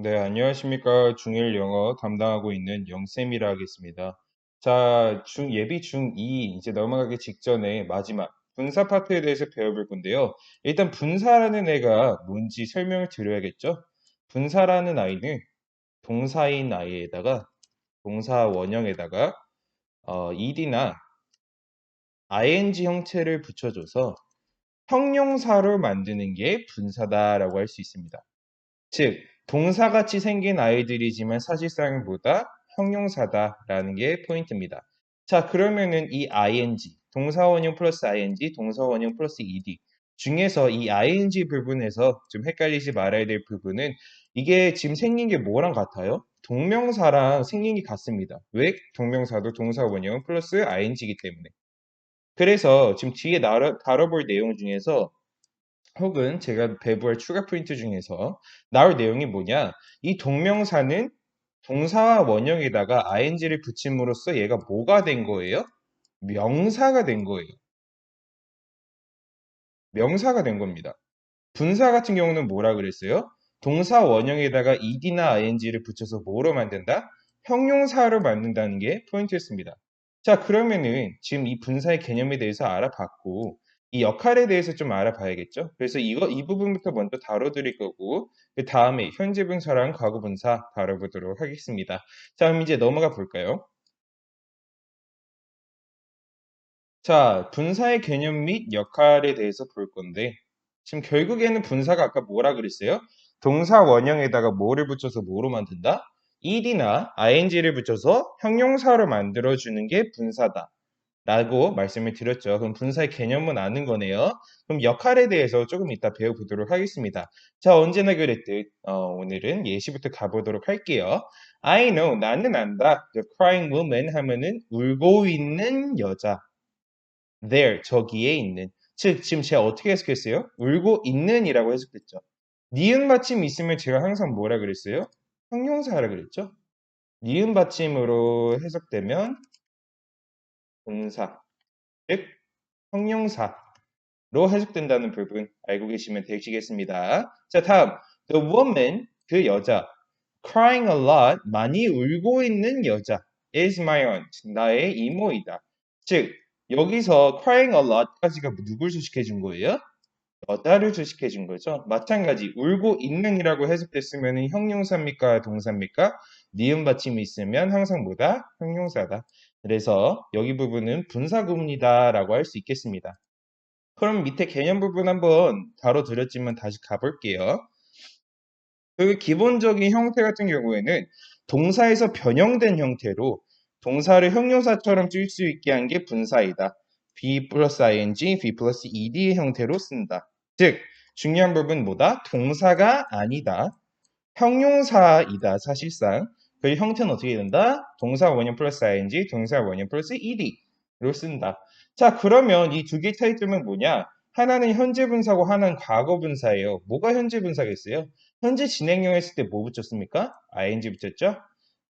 네, 안녕하십니까. 중1 영어 담당하고 있는 영쌤이라 하겠습니다. 자, 중, 예비 중2 이제 넘어가기 직전에 마지막 분사 파트에 대해서 배워볼 건데요. 일단 분사라는 애가 뭔지 설명을 드려야겠죠? 분사라는 아이는 동사인 아이에다가 동사 원형에다가 어, ed나 ing 형태를 붙여줘서 형용사로 만드는 게 분사다라고 할 수 있습니다. 즉, 동사같이 생긴 아이들이지만 사실상 보다 형용사다라는 게 포인트입니다. 자, 그러면은 이 ing, 동사원형 플러스 ing, 동사원형 플러스 ed 중에서 이 ing 부분에서 좀 헷갈리지 말아야 될 부분은 이게 지금 생긴 게 뭐랑 같아요? 동명사랑 생긴 게 같습니다. 왜? 동명사도 동사원형 플러스 ing이기 때문에. 그래서 지금 뒤에 다뤄볼 내용 중에서 혹은 제가 배부할 추가 포인트 중에서 나올 내용이 뭐냐? 이 동명사는 동사와 원형에다가 ing를 붙임으로써 얘가 뭐가 된 거예요? 명사가 된 거예요. 명사가 된 겁니다. 분사 같은 경우는 뭐라 그랬어요? 동사 원형에다가 ed나 ing를 붙여서 뭐로 만든다? 형용사로 만든다는 게 포인트였습니다. 자, 그러면은 지금 이 분사의 개념에 대해서 알아봤고 이 역할에 대해서 좀 알아봐야겠죠. 그래서 이거 이 부분부터 먼저 다뤄드릴 거고 그 다음에 현재 분사랑 과거 분사 다뤄보도록 하겠습니다. 자, 그럼 이제 넘어가 볼까요? 자, 분사의 개념 및 역할에 대해서 볼 건데 지금 결국에는 분사가 아까 뭐라 그랬어요? 동사 원형에다가 뭐를 붙여서 뭐로 만든다? ed나 ing를 붙여서 형용사로 만들어주는 게 분사다. 라고 말씀을 드렸죠. 그럼 분사의 개념은 아는 거네요. 그럼 역할에 대해서 조금 이따 배워보도록 하겠습니다. 자, 언제나 그랬듯 어, 오늘은 예시부터 가보도록 할게요. I know, 나는 안다. The crying woman 하면은 울고 있는 여자. There, 저기에 있는. 즉, 지금 제가 어떻게 해석했어요? 울고 있는이라고 해석했죠. 니은 받침 있으면 제가 항상 뭐라 그랬어요? 형용사라 그랬죠. 니은 받침으로 해석되면 동사, 즉 형용사로 해석된다는 부분 알고 계시면 되시겠습니다. 자, 다음 the woman 그 여자 crying a lot 많이 울고 있는 여자 is my aunt 나의 이모이다. 즉 여기서 crying a lot까지가 누굴 수식해 준 거예요? 여자를 수식해 준 거죠. 마찬가지 울고 있는이라고 해석됐으면 형용사입니까 동사입니까? 니은 받침이 있으면 항상 뭐다? 형용사다. 그래서 여기 부분은 분사 구문이다 라고 할 수 있겠습니다. 그럼 밑에 개념 부분 한번 다뤄드렸지만 다시 가볼게요. 그 기본적인 형태 같은 경우에는 동사에서 변형된 형태로 동사를 형용사처럼 쓸 수 있게 한 게 분사이다. be 플러스 ing, be 플러스 ed의 형태로 쓴다. 즉 중요한 부분 뭐다? 동사가 아니다. 형용사이다 사실상. 그 형태는 어떻게 된다? 동사 원형 플러스 ing, 동사 원형 플러스 ed로 쓴다. 자, 그러면 이 두 개의 차이점은 뭐냐? 하나는 현재 분사고 하나는 과거 분사예요. 뭐가 현재 분사겠어요? 현재 진행형 했을 때 뭐 붙였습니까? ing 붙였죠?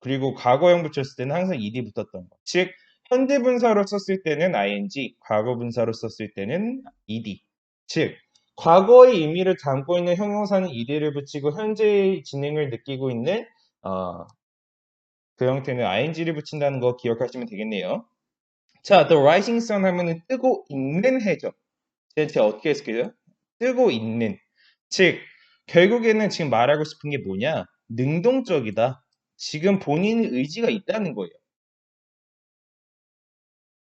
그리고 과거형 붙였을 때는 항상 ed 붙었던 거. 즉, 현재 분사로 썼을 때는 ing, 과거 분사로 썼을 때는 ed. 즉, 과거의 의미를 담고 있는 형용사는 ed를 붙이고 현재의 진행을 느끼고 있는 어, 그 형태는 ing를 붙인다는 거 기억하시면 되겠네요. 자, the rising sun 하면은 뜨고 있는 해죠. 제가 어떻게 해석해요? 뜨고 있는. 즉, 결국에는 지금 말하고 싶은 게 뭐냐? 능동적이다. 지금 본인의 의지가 있다는 거예요.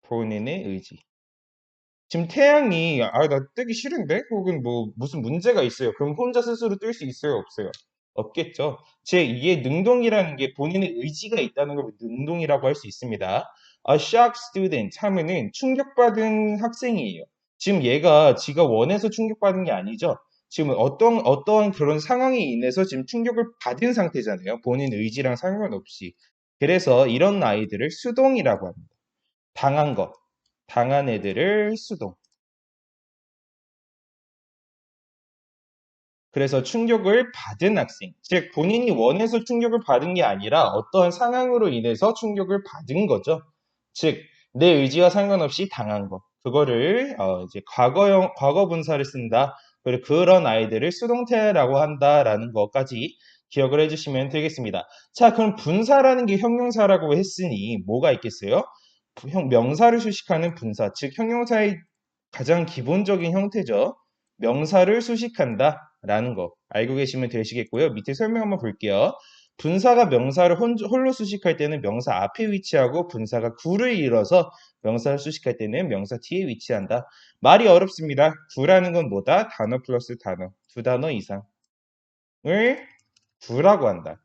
본인의 의지. 지금 태양이 아 나 뜨기 싫은데 혹은 뭐 무슨 문제가 있어요. 그럼 혼자 스스로 뜰 수 있어요, 없어요? 없겠죠. 제 이게 능동이라는 게 본인의 의지가 있다는 걸 능동이라고 할 수 있습니다. A shock student 하면은 충격받은 학생이에요. 지금 얘가 지가 원해서 충격받은 게 아니죠. 지금 어떤 어떠한 그런 상황에 인해서 지금 충격을 받은 상태잖아요. 본인 의지랑 상관없이. 그래서 이런 아이들을 수동이라고 합니다. 당한 것, 당한 애들을 수동. 그래서 충격을 받은 학생, 즉 본인이 원해서 충격을 받은 게 아니라 어떠한 상황으로 인해서 충격을 받은 거죠. 즉 내 의지와 상관없이 당한 거. 그거를 어 이제 과거형 과거 분사를 쓴다. 그리고 그런 아이들을 수동태라고 한다라는 것까지 기억을 해주시면 되겠습니다. 자, 그럼 분사라는 게 형용사라고 했으니 뭐가 있겠어요? 형, 명사를 수식하는 분사, 즉 형용사의 가장 기본적인 형태죠. 명사를 수식한다 라는 거 알고 계시면 되시겠고요. 밑에 설명 한번 볼게요. 분사가 명사를 홀로 수식할 때는 명사 앞에 위치하고 분사가 구를 이뤄서 명사를 수식할 때는 명사 뒤에 위치한다. 말이 어렵습니다. 구라는 건 뭐다? 단어 플러스 단어. 두 단어 이상을 구라고 한다.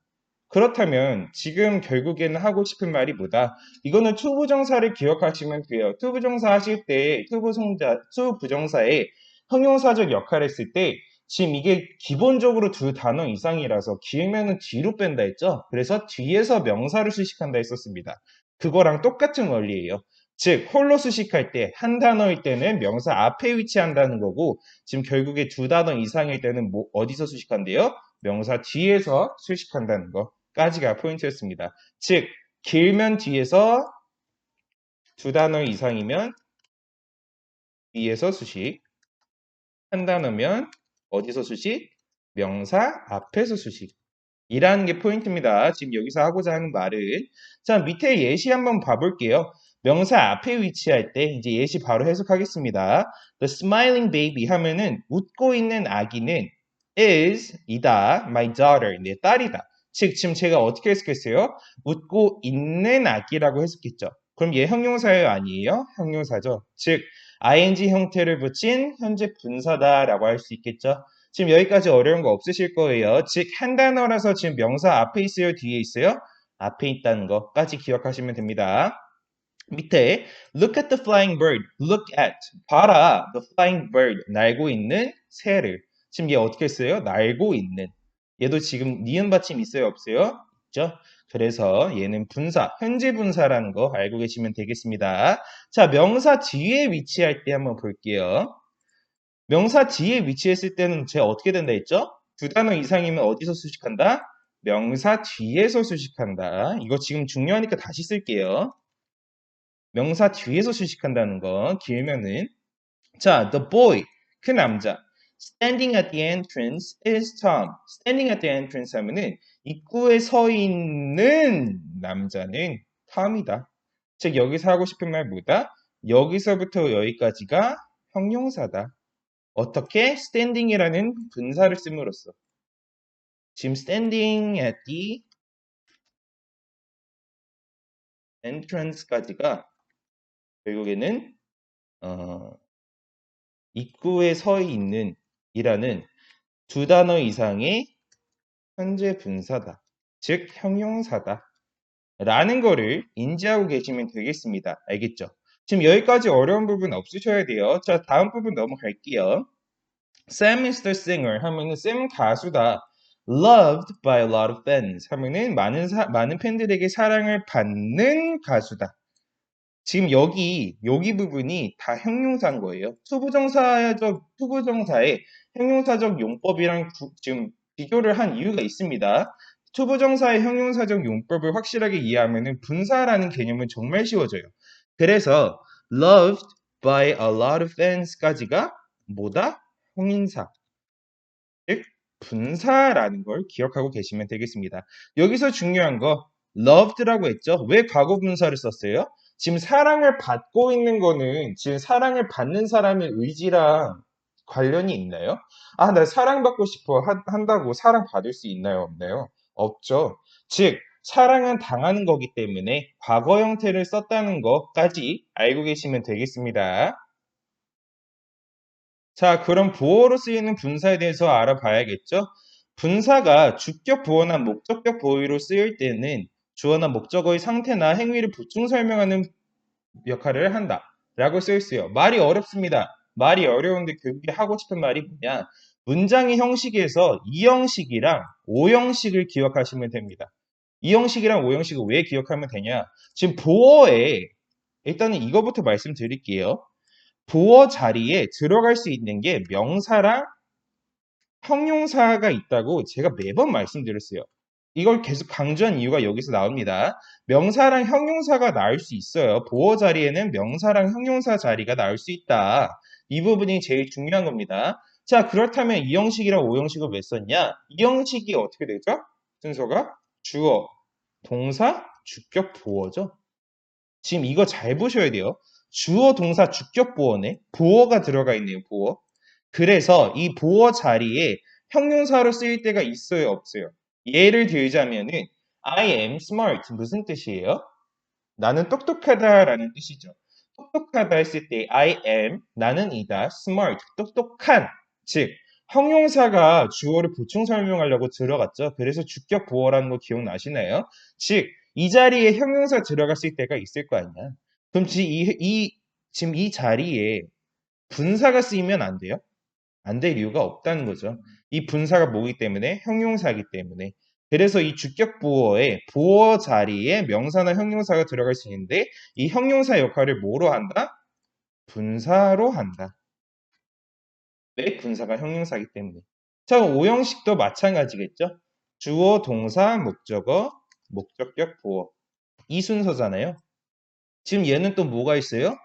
그렇다면 지금 결국에는 하고 싶은 말이 뭐다? 이거는 투부정사를 기억하시면 돼요. 투부정사 하실 때 투부정사, 투부정사의 형용사적 역할을 했을 때 지금 이게 기본적으로 두 단어 이상이라서 길면은 뒤로 뺀다 했죠? 그래서 뒤에서 명사를 수식한다 했었습니다. 그거랑 똑같은 원리예요. 즉 홀로 수식할 때 한 단어일 때는 명사 앞에 위치한다는 거고 지금 결국에 두 단어 이상일 때는 뭐 어디서 수식한대요? 명사 뒤에서 수식한다는 거까지가 포인트였습니다. 즉 길면 뒤에서 두 단어 이상이면 뒤에서 수식 한 단어면 어디서 수식? 명사 앞에서 수식. 이라는 게 포인트입니다. 지금 여기서 하고자 하는 말은. 자, 밑에 예시 한번 봐볼게요. 명사 앞에 위치할 때 이제 예시 바로 해석하겠습니다. The smiling baby 하면은 웃고 있는 아기는 is 이다 my daughter 내 딸이다. 즉 지금 제가 어떻게 해석했어요? 웃고 있는 아기라고 해석했죠. 그럼 얘 형용사예요 아니에요? 형용사죠. 즉 ing 형태를 붙인 현재 분사다라고 할 수 있겠죠. 지금 여기까지 어려운 거 없으실 거예요. 즉, 한 단어라서 지금 명사 앞에 있어요? 뒤에 있어요? 앞에 있다는 것까지 기억하시면 됩니다. 밑에 look at the flying bird. look at. 봐라. the flying bird. 날고 있는 새를. 지금 얘 어떻게 써요? 날고 있는. 얘도 지금 니은 받침 있어요? 없어요? 있죠? 그래서 얘는 분사, 현재 분사라는 거 알고 계시면 되겠습니다. 자, 명사 뒤에 위치할 때 한번 볼게요. 명사 뒤에 위치했을 때는 제가 어떻게 된다 했죠? 두 단어 이상이면 어디서 수식한다? 명사 뒤에서 수식한다. 이거 지금 중요하니까 다시 쓸게요. 명사 뒤에서 수식한다는 거 길면은 자, the boy 그 남자 standing at the entrance is Tom. standing at the entrance 하면은 입구에 서 있는 남자는 탐이다. 즉 여기서 하고 싶은 말 뭐다? 여기서부터 여기까지가 형용사다. 어떻게? standing이라는 분사를 씀으로써 지금 standing at the entrance까지가 결국에는 어, 입구에 서 있는 이라는 두 단어 이상의 현재 분사다. 즉 형용사다. 라는 거를 인지하고 계시면 되겠습니다. 알겠죠? 지금 여기까지 어려운 부분 없으셔야 돼요. 자, 다음 부분 넘어갈게요. Sam is the singer 하면은 Sam 가수다. Loved by a lot of fans 하면은 많은 사, 많은 팬들에게 사랑을 받는 가수다. 지금 여기 여기 부분이 다 형용사인 거예요. 투부정사적 투부정사의 형용사적 용법이랑 구, 지금 비교를 한 이유가 있습니다. 투부정사의 형용사적 용법을 확실하게 이해하면 분사라는 개념은 정말 쉬워져요. 그래서 loved by a lot of fans까지가 뭐다? 홍인사. 즉 분사라는 걸 기억하고 계시면 되겠습니다. 여기서 중요한 거 loved라고 했죠. 왜 과거 분사를 썼어요? 지금 사랑을 받고 있는 거는 지금 사랑을 받는 사람의 의지랑 관련이 있나요? 아, 나 사랑받고 싶어 한다고 사랑받을 수 있나요? 없나요? 없죠. 즉, 사랑은 당하는 거기 때문에 과거 형태를 썼다는 것까지 알고 계시면 되겠습니다. 자, 그럼 보어로 쓰이는 분사에 대해서 알아봐야겠죠? 분사가 주격 보어나 목적격 보어로 쓰일 때는 주어나 목적어의 상태나 행위를 보충 설명하는 역할을 한다. 라고 쓰여있어요. 말이 어렵습니다. 말이 어려운데 교육이 하고 싶은 말이 뭐냐? 문장의 형식에서 이 형식이랑 오 형식을 기억하시면 됩니다. 이 형식이랑 오 형식을 왜 기억하면 되냐? 지금 보어에 일단은 이거부터 말씀드릴게요. 보어 자리에 들어갈 수 있는 게 명사랑 형용사가 있다고 제가 매번 말씀드렸어요. 이걸 계속 강조한 이유가 여기서 나옵니다. 명사랑 형용사가 나올 수 있어요. 보어 자리에는 명사랑 형용사 자리가 나올 수 있다. 이 부분이 제일 중요한 겁니다. 자, 그렇다면 이 형식이랑 오 형식을 왜 썼냐? 이 형식이 어떻게 되죠? 순서가 주어, 동사, 주격, 보어죠. 지금 이거 잘 보셔야 돼요. 주어, 동사, 주격, 보어네. 보어가 들어가 있네요. 보어. 그래서 이 보어 자리에 형용사로 쓰일 때가 있어요, 없어요? 예를 들자면은 I am smart 무슨 뜻이에요? 나는 똑똑하다라는 뜻이죠. 똑똑하다 했을 때 I am 나는 이다 smart 똑똑한 즉 형용사가 주어를 보충 설명하려고 들어갔죠. 그래서 주격 보어라는 거 기억나시나요? 즉 이 자리에 형용사 들어갔을 때가 있을 거 아니야. 그럼 이, 이 지금 이 자리에 분사가 쓰이면 안 돼요? 안 될 이유가 없다는 거죠. 이 분사가 뭐기 때문에 형용사이기 때문에 그래서 이 주격 보어에 보어 자리에 명사나 형용사가 들어갈 수 있는데 이 형용사 역할을 뭐로 한다? 분사로 한다. 왜 분사가 형용사이기 때문에. 자, 오형식도 마찬가지겠죠? 주어, 동사, 목적어, 목적격, 보어. 이 순서잖아요. 지금 얘는 또 뭐가 있어요?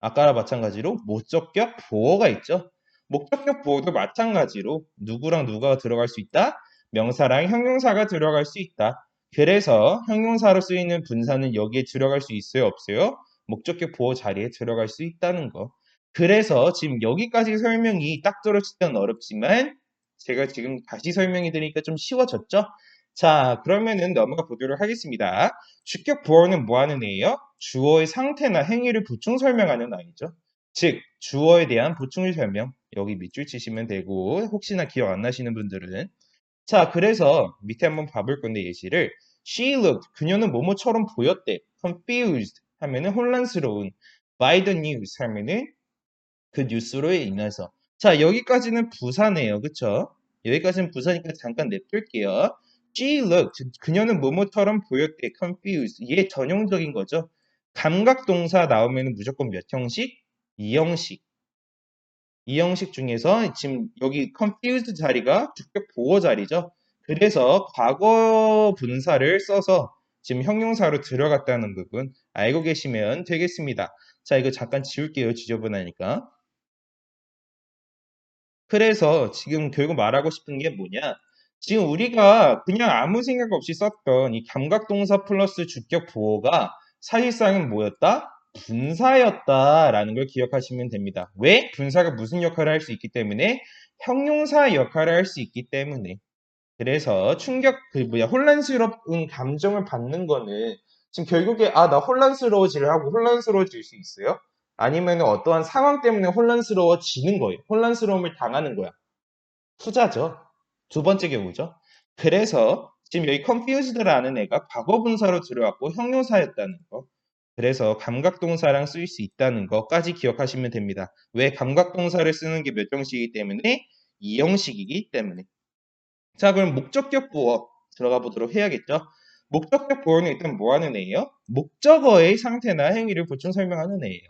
아까랑 마찬가지로 목적격, 보어가 있죠. 목적격 보어도 마찬가지로 누구랑 누가 들어갈 수 있다? 명사랑 형용사가 들어갈 수 있다. 그래서 형용사로 쓰이는 분사는 여기에 들어갈 수 있어요? 없어요? 목적격 보어 자리에 들어갈 수 있다는 거. 그래서 지금 여기까지 설명이 딱 떨어질 때는 어렵지만 제가 지금 다시 설명해 드리니까 좀 쉬워졌죠? 자, 그러면은 넘어가 보도록 하겠습니다. 주격 보어는 뭐 하는 애예요? 주어의 상태나 행위를 보충 설명하는 아이죠. 즉, 주어에 대한 보충 설명. 여기 밑줄 치시면 되고, 혹시나 기억 안 나시는 분들은. 자, 그래서 밑에 한번 봐볼 건데 예시를. She looked. 그녀는 뭐뭐처럼 보였대. confused. 하면은 혼란스러운. by the news. 하면은 그 뉴스로 인해서. 자, 여기까지는 부사네요. 그쵸? 여기까지는 부사니까 잠깐 냅둘게요. She looked. 그녀는 뭐뭐처럼 보였대. confused. 얘 전형적인 거죠. 감각 동사 나오면 무조건 몇 형식? 2형식. 2형식 중에서 지금 여기 confused 자리가 주격 보어 자리죠. 그래서 과거 분사를 써서 지금 형용사로 들어갔다는 부분 알고 계시면 되겠습니다. 자, 이거 잠깐 지울게요. 지저분하니까. 그래서 지금 결국 말하고 싶은 게 뭐냐? 지금 우리가 그냥 아무 생각 없이 썼던 이 감각동사 플러스 주격 보어가 사실상은 뭐였다? 분사였다라는 걸 기억하시면 됩니다. 왜? 분사가 무슨 역할을 할 수 있기 때문에 형용사 역할을 할 수 있기 때문에 그래서 충격 그 뭐야 혼란스러운 감정을 받는 거는 지금 결국에 아 나 혼란스러워지를 하고 혼란스러워질 수 있어요? 아니면 어떠한 상황 때문에 혼란스러워지는 거예요. 혼란스러움을 당하는 거야. 투자죠. 두 번째 경우죠. 그래서 지금 여기 confused라는 애가 과거 분사로 들어왔고 형용사였다는 거. 그래서 감각동사랑 쓰일 수 있다는 것까지 기억하시면 됩니다. 왜 감각동사를 쓰는 게몇 형식이기 때문에? 2형식이기 때문에. 자, 그럼 목적격 보어 들어가 보도록 해야겠죠? 목적격 보어는 일단 뭐 하는 애예요? 목적어의 상태나 행위를 보충 설명하는 애예요.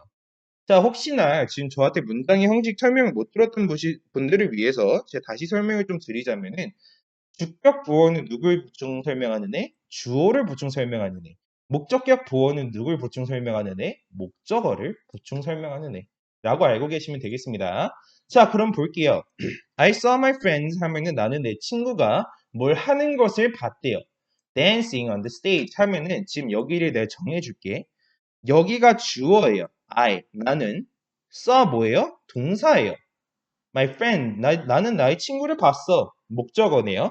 자, 혹시나 지금 저한테 문장의 형식 설명을 못 들었던 분들을 위해서 제가 다시 설명을 좀 드리자면은 주격 보어는 누굴 보충 설명하는 애? 주어를 보충 설명하는 애. 목적격 보어는 누굴 보충 설명하는 애? 목적어를 보충 설명하는 애. 라고 알고 계시면 되겠습니다. 자, 그럼 볼게요. I saw my friends 하면은 나는 내 친구가 뭘 하는 것을 봤대요. dancing on the stage 하면은 지금 여기를 내가 정해줄게. 여기가 주어예요. I, 나는. saw 뭐예요? 동사예요. My friend, 나, 나는 나의 친구를 봤어. 목적어네요.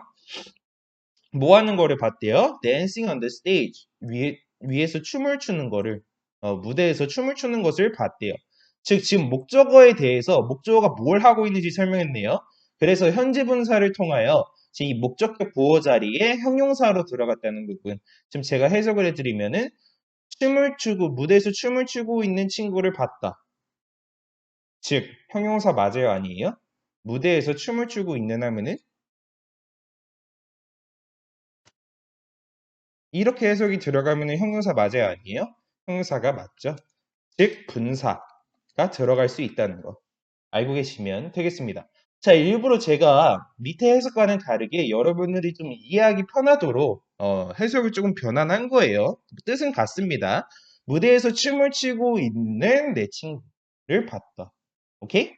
뭐 하는 거를 봤대요? dancing on the stage. 위에, 위에서 춤을 추는 거를 어, 무대에서 춤을 추는 것을 봤대요. 즉 지금 목적어에 대해서 목적어가 뭘 하고 있는지 설명했네요. 그래서 현재 분사를 통하여 이 목적격 보호 자리에 형용사로 들어갔다는 부분. 지금 제가 해석을 해드리면은 춤을 추고 무대에서 춤을 추고 있는 친구를 봤다. 즉 형용사 맞아요 아니에요? 무대에서 춤을 추고 있는 하면은 이렇게 해석이 들어가면 형용사 맞아요 아니에요? 형용사가 맞죠. 즉 분사가 들어갈 수 있다는 거 알고 계시면 되겠습니다. 자 일부러 제가 밑에 해석과는 다르게 여러분들이 좀 이해하기 편하도록 어, 해석을 조금 변환한 거예요. 뜻은 같습니다. 무대에서 춤을 추고 있는 내 친구를 봤다. 오케이?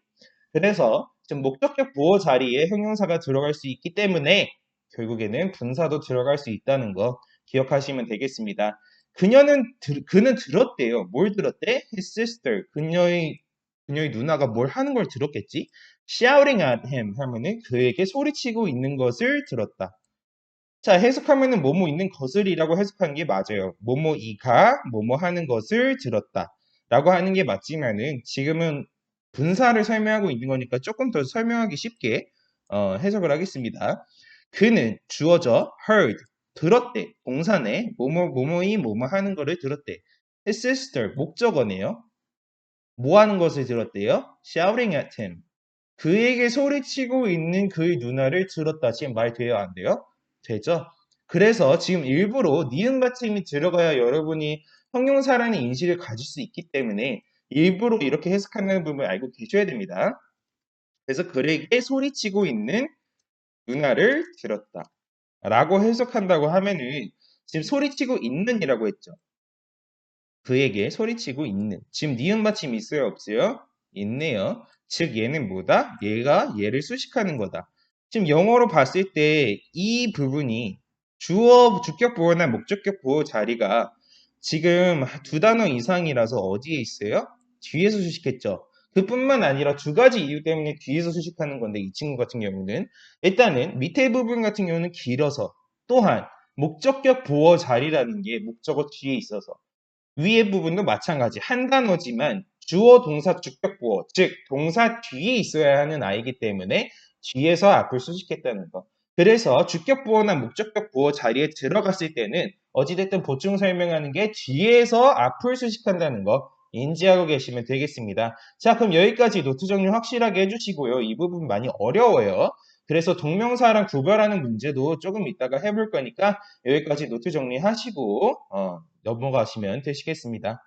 그래서 지금 목적격 보호 자리에 형용사가 들어갈 수 있기 때문에 결국에는 분사도 들어갈 수 있다는 거 기억하시면 되겠습니다. 그녀는 들, 그는 들었대요. 뭘 들었대? His sister. 그녀의 그녀의 누나가 뭘 하는 걸 들었겠지? Shouting at him 하면은 그에게 소리치고 있는 것을 들었다. 자, 해석하면은 뭐뭐 있는 것을이라고 해석한 게 맞아요. 뭐뭐 이가 뭐뭐 하는 것을 들었다. 라고 하는 게 맞지만은 지금은 분사를 설명하고 있는 거니까 조금 더 설명하기 쉽게 어, 해석을 하겠습니다. 그는 주어져 heard 들었대 동사네 뭐뭐 뭐뭐이 뭐뭐 하는 거를 들었대. Sister 목적어네요. 뭐 하는 것을 들었대요? shouting at him. 그에게 소리치고 있는 그의 누나를 들었다. 지금 말 돼요? 안 돼요? 되죠? 그래서 지금 일부러 니은 받침이 들어가야 여러분이 형용사라는 인식을 가질 수 있기 때문에 일부러 이렇게 해석하는 부분을 알고 계셔야 됩니다. 그래서 그에게 소리치고 있는 누나를 들었다. 라고 해석한다고 하면은 지금 소리치고 있는이라고 했죠. 그에게 소리치고 있는. 지금 니은 받침이 있어요? 없어요? 있네요. 즉 얘는 뭐다? 얘가 얘를 수식하는 거다. 지금 영어로 봤을 때 이 부분이 주어, 주격 보어나 목적격 보어 자리가 지금 두 단어 이상이라서 어디에 있어요? 뒤에서 수식했죠. 그뿐만 아니라 두 가지 이유 때문에 뒤에서 수식하는 건데 이 친구 같은 경우는 일단은 밑에 부분 같은 경우는 길어서 또한 목적격 보어 자리라는 게 목적어 뒤에 있어서 위에 부분도 마찬가지 한 단어지만 주어 동사 주격 보어 즉 동사 뒤에 있어야 하는 아이기 때문에 뒤에서 앞을 수식했다는 거. 그래서 주격 보어나 목적격 보어 자리에 들어갔을 때는 어찌됐든 보충 설명하는 게 뒤에서 앞을 수식한다는 거 인지하고 계시면 되겠습니다. 자, 그럼 여기까지 노트 정리 확실하게 해주시고요. 이 부분 많이 어려워요. 그래서 동명사랑 구별하는 문제도 조금 이따가 해볼 거니까 여기까지 노트 정리하시고 어, 넘어가시면 되시겠습니다.